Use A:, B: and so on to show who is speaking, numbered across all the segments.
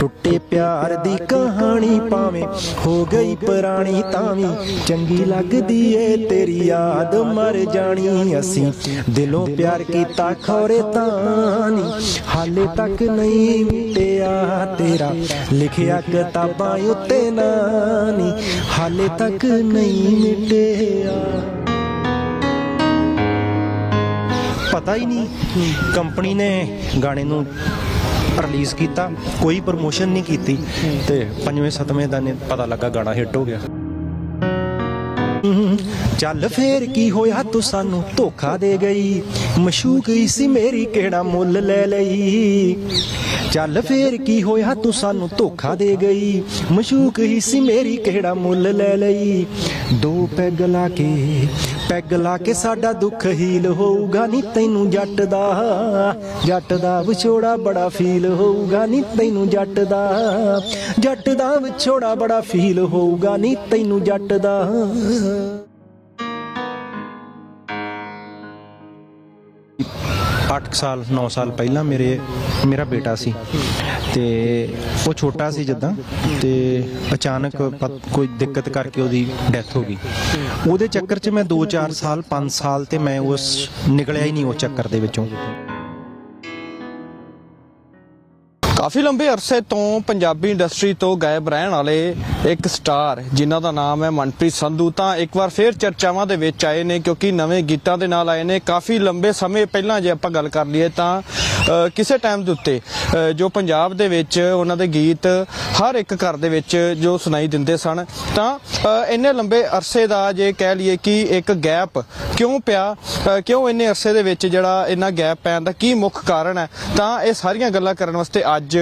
A: ਟੁੱਟੇ ਪਿਆਰ ਦੀ ਕਹਾਣੀ ਪਾਵੇਂ ਹੋ ਗਈ ਪੁਰਾਣੀ ਤਾਂ ਵੀ ਚੰਗੀ ਲੱਗਦੀ ਏ ਤੇਰੀ ਯਾਦ, ਮਰ ਜਾਣੀ ਅਸੀਂ। ਦਿਲੋਂ ਪਿਆਰ ਕੀਤਾ ਖੋਰੇ ਤਾਂ ਨਹੀਂ ਹਾਲੇ ਤੱਕ ਨਹੀਂ ਮਿਟਿਆ ਤੇਰਾ। ਲਿਖਿਆ ਕਿਤਾਬਾਂ ਉੱਤੇ ਨਾ ਨਹੀਂ ਹਾਲੇ ਤੱਕ ਨਹੀਂ ਮਿਟਿਆ। ਪਤਾ ਹੀ ਨਹੀਂ ਕੰਪਨੀ ਨੇ ਗਾਣੇ ਨੂੰ ਰਿਲੀਜ਼ ਕੀਤਾ, ਕੋਈ ਪ੍ਰੋਮੋਸ਼ਨ ਨਹੀਂ ਕੀਤੀ ਤੇ ਪੰਜਵੇਂ, ਸੱਤਵੇਂ ਦਾ ਨੇ ਪਤਾ ਲੱਗਾ, ਗਾਣਾ ਹਿੱਟ ਹੋ ਗਿਆ। ਚੱਲ ਫੇਰ ਕੀ ਹੋਇਆ, ਤੂੰ ਸਾਨੂੰ ਧੋਖਾ ਦੇ ਗਈ। ਮਸ਼ੂਕ ਸੀ ਮੇਰੀ, ਕਿਹੜਾ ਮੁੱਲ ਲੈ ਲਈ? ਚੱਲ ਫੇਰ ਕੀ ਹੋਇਆ, ਤੂੰ ਸਾਨੂੰ ਧੋਖਾ ਦੇ ਗਈ। ਮਸ਼ੂਕ ਸੀ ਮੇਰੀ, ਕਿਹੜਾ ਮੁੱਲ ਲੈ ਲਈ? ਦੋ ਪੈਗ ਲਾ ਕੇ ਪੈਗ ਲਾ ਕੇ ਸਾਡਾ ਦੁੱਖ ਹੀਲ ਹੋਊਗਾ ਨਹੀਂ ਤੈਨੂੰ ਜੱਟ ਦਾ। ਜੱਟ ਦਾ ਵਿਛੋੜਾ ਬੜਾ ਫੀਲ ਹੋਊਗਾ ਨਹੀਂ ਤੈਨੂੰ ਜੱਟ ਦਾ। ਜੱਟ ਦਾ ਵਿਛੋੜਾ ਬੜਾ ਫੀਲ ਹੋਊਗਾ ਨਹੀਂ ਤੈਨੂੰ ਜੱਟ ਦਾ। ਅੱਠ ਸਾਲ 9 ਸਾਲ ਪਹਿਲਾਂ ਮੇਰੇ, ਮੇਰਾ ਬੇਟਾ ਸੀ। ਤੇ ਉਹ ਛੋਟਾ ਸੀ ਜਿੱਦਾਂ ਤੇ ਅਚਾਨਕ ਕੋਈ ਦਿੱਕਤ ਕਰਕੇ ਉਹਦੀ ਡੈਥ ਹੋ ਗਈ। ਉਹਦੇ ਚੱਕਰ 'ਚ ਮੈਂ 2-4 ਸਾਲ 5 ਸਾਲ ਤੇ ਮੈਂ ਉਸ ਨਿਕਲਿਆ ਹੀ ਨਹੀਂ ਉਸ ਚੱਕਰ ਦੇ ਵਿੱਚੋਂ।
B: ਕਾਫੀ ਲੰਬੇ ਅਰਸੇ ਤੋਂ ਪੰਜਾਬੀ ਇੰਡਸਟਰੀ ਤੋਂ ਗਾਇਬ ਰਹਿਣ ਵਾਲੇ ਇੱਕ ਸਟਾਰ, ਜਿਨ੍ਹਾਂ ਦਾ ਨਾਮ ਹੈ ਮਨਪ੍ਰੀਤ ਸੰਧੂ, ਤਾਂ ਇੱਕ ਵਾਰ ਫੇਰ ਚਰਚਾਵਾਂ ਦੇ ਵਿੱਚ ਆਏ ਨੇ ਕਿਉਂਕਿ ਨਵੇਂ ਗੀਤਾਂ ਦੇ ਨਾਲ ਆਏ ਨੇ। ਕਾਫੀ ਲੰਬੇ ਸਮੇਂ ਪਹਿਲਾਂ ਜੇ ਆਪਾਂ ਗੱਲ ਕਰ ਲਈਏ ਤਾਂ ਕਿਸੇ ਟਾਈਮ ਦੇ ਉੱਤੇ ਜੋ ਪੰਜਾਬ ਦੇ ਵਿੱਚ ਉਹਨਾਂ ਦੇ ਗੀਤ ਹਰ ਇੱਕ ਘਰ ਦੇ ਵਿੱਚ ਜੋ ਸੁਣਾਈ ਦਿੰਦੇ ਸਨ, ਤਾਂ ਇੰਨੇ ਲੰਬੇ ਅਰਸੇ ਦਾ ਜੇ ਕਹਿ ਲਈਏ ਕਿ ਇੱਕ ਗੈਪ ਕਿਉਂ ਪਿਆ ਕਿਉਂ ਇੰਨੇ ਅਰਸੇ ਦੇ ਵਿੱਚ ਜਿਹੜਾ ਇੰਨਾ ਗੈਪ ਪੈਣ ਦਾ ਕੀ ਮੁੱਖ ਕਾਰਨ ਹੈ, ਤਾਂ ਇਹ ਸਾਰੀਆਂ ਗੱਲਾਂ ਕਰਨ ਵਾਸਤੇ ਅੱਜ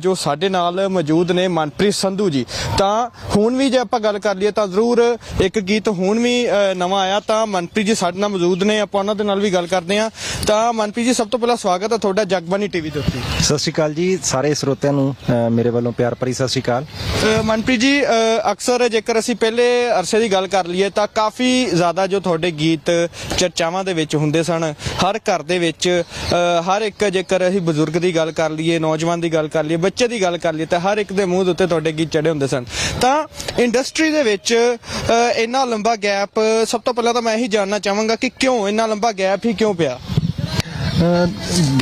B: ਜੋ ਸਾਡੇ ਨਾਲ ਮੌਜੂਦ ਨੇ ਮਨਪ੍ਰੀਤ ਸੰਧੂ ਜੀ। ਤਾਂ ਹੁਣ ਵੀ ਜੇ ਆਪਾਂ ਗੱਲ ਕਰ ਲਈਏ ਤਾਂ ਜ਼ਰੂਰ ਇੱਕ ਗੀਤ ਹੁਣ ਵੀ ਨਵਾਂ ਆਇਆ। ਤਾਂ ਮਨਪ੍ਰੀਤ ਜੀ ਸਾਡੇ ਨਾਲ ਮੌਜੂਦ ਨੇ ਆਪਾਂ ਉਹਨਾਂ ਦੇ ਨਾਲ ਵੀ ਗੱਲ ਕਰਦੇ ਹਾਂ। ਤਾਂ ਮਨਪ੍ਰੀਤ ਜੀ ਸਭ ਤੋਂ ਪਹਿਲਾਂ ਸਵਾਗਤ ਹੈ ਤੁਹਾਡਾ ਜਗਬਾਨੀ ਟੀਵੀ ਦੇ ਉੱਤੇ।
A: ਸਤਿ ਸ਼੍ਰੀ ਅਕਾਲ ਜੀ ਸਾਰੇ ਸਰੋਤਿਆਂ ਨੂੰ ਮੇਰੇ ਵੱਲੋਂ ਪਿਆਰ ਭਰੀ ਸਤਿ ਸ਼੍ਰੀ ਅਕਾਲ।
B: ਮਨਪ੍ਰੀਤ ਜੀ ਅਕਸਰ ਜੇਕਰ ਅਸੀਂ ਪਹਿਲੇ ਅਰਸੇ ਦੀ ਗੱਲ ਕਰ ਲਈਏ ਤਾਂ ਕਾਫੀ ਜ਼ਿਆਦਾ ਜੋ ਤੁਹਾਡੇ ਗੀਤ ਚਰਚਾਵਾਂ ਦੇ ਵਿੱਚ ਹੁੰਦੇ ਸਨ ਹਰ ਘਰ ਦੇ ਵਿੱਚ ਹਰ ਇੱਕ ਜੇਕਰ ਅਸੀਂ ਬਜ਼ੁਰਗ ਦੀ ਗੱਲ ਕਰ ਲਈਏ ਨੌਜਵਾਨ ਦੀ ਗੱਲ ਕਰ ਲਈਏ ਬੱਚੇ ਦੀ ਗੱਲ ਕਰ ਲਈਏ ਤਾਂ ਹਰ ਇੱਕ ਦੇ ਮੂੰਹ ਦੇ ਉੱਤੇ ਤੁਹਾਡੇ ਗੀਤ ਚੜੇ ਹੁੰਦੇ ਸਨ। ਤਾਂ ਇੰਡਸਟਰੀ ਦੇ ਵਿੱਚ ਅ, ਇੰਨਾ ਲੰਬਾ ਗੈਪ ਸਭ ਤੋਂ ਪਹਿਲਾਂ ਤਾਂ ਮੈਂ ਇਹੀ ਜਾਣਨਾ ਚਾਹਾਂਗਾ ਕਿ ਕਿਉਂ ਇੰਨਾ ਲੰਬਾ ਗੈਪ ਹੀ ਕਿਉਂ ਪਿਆ?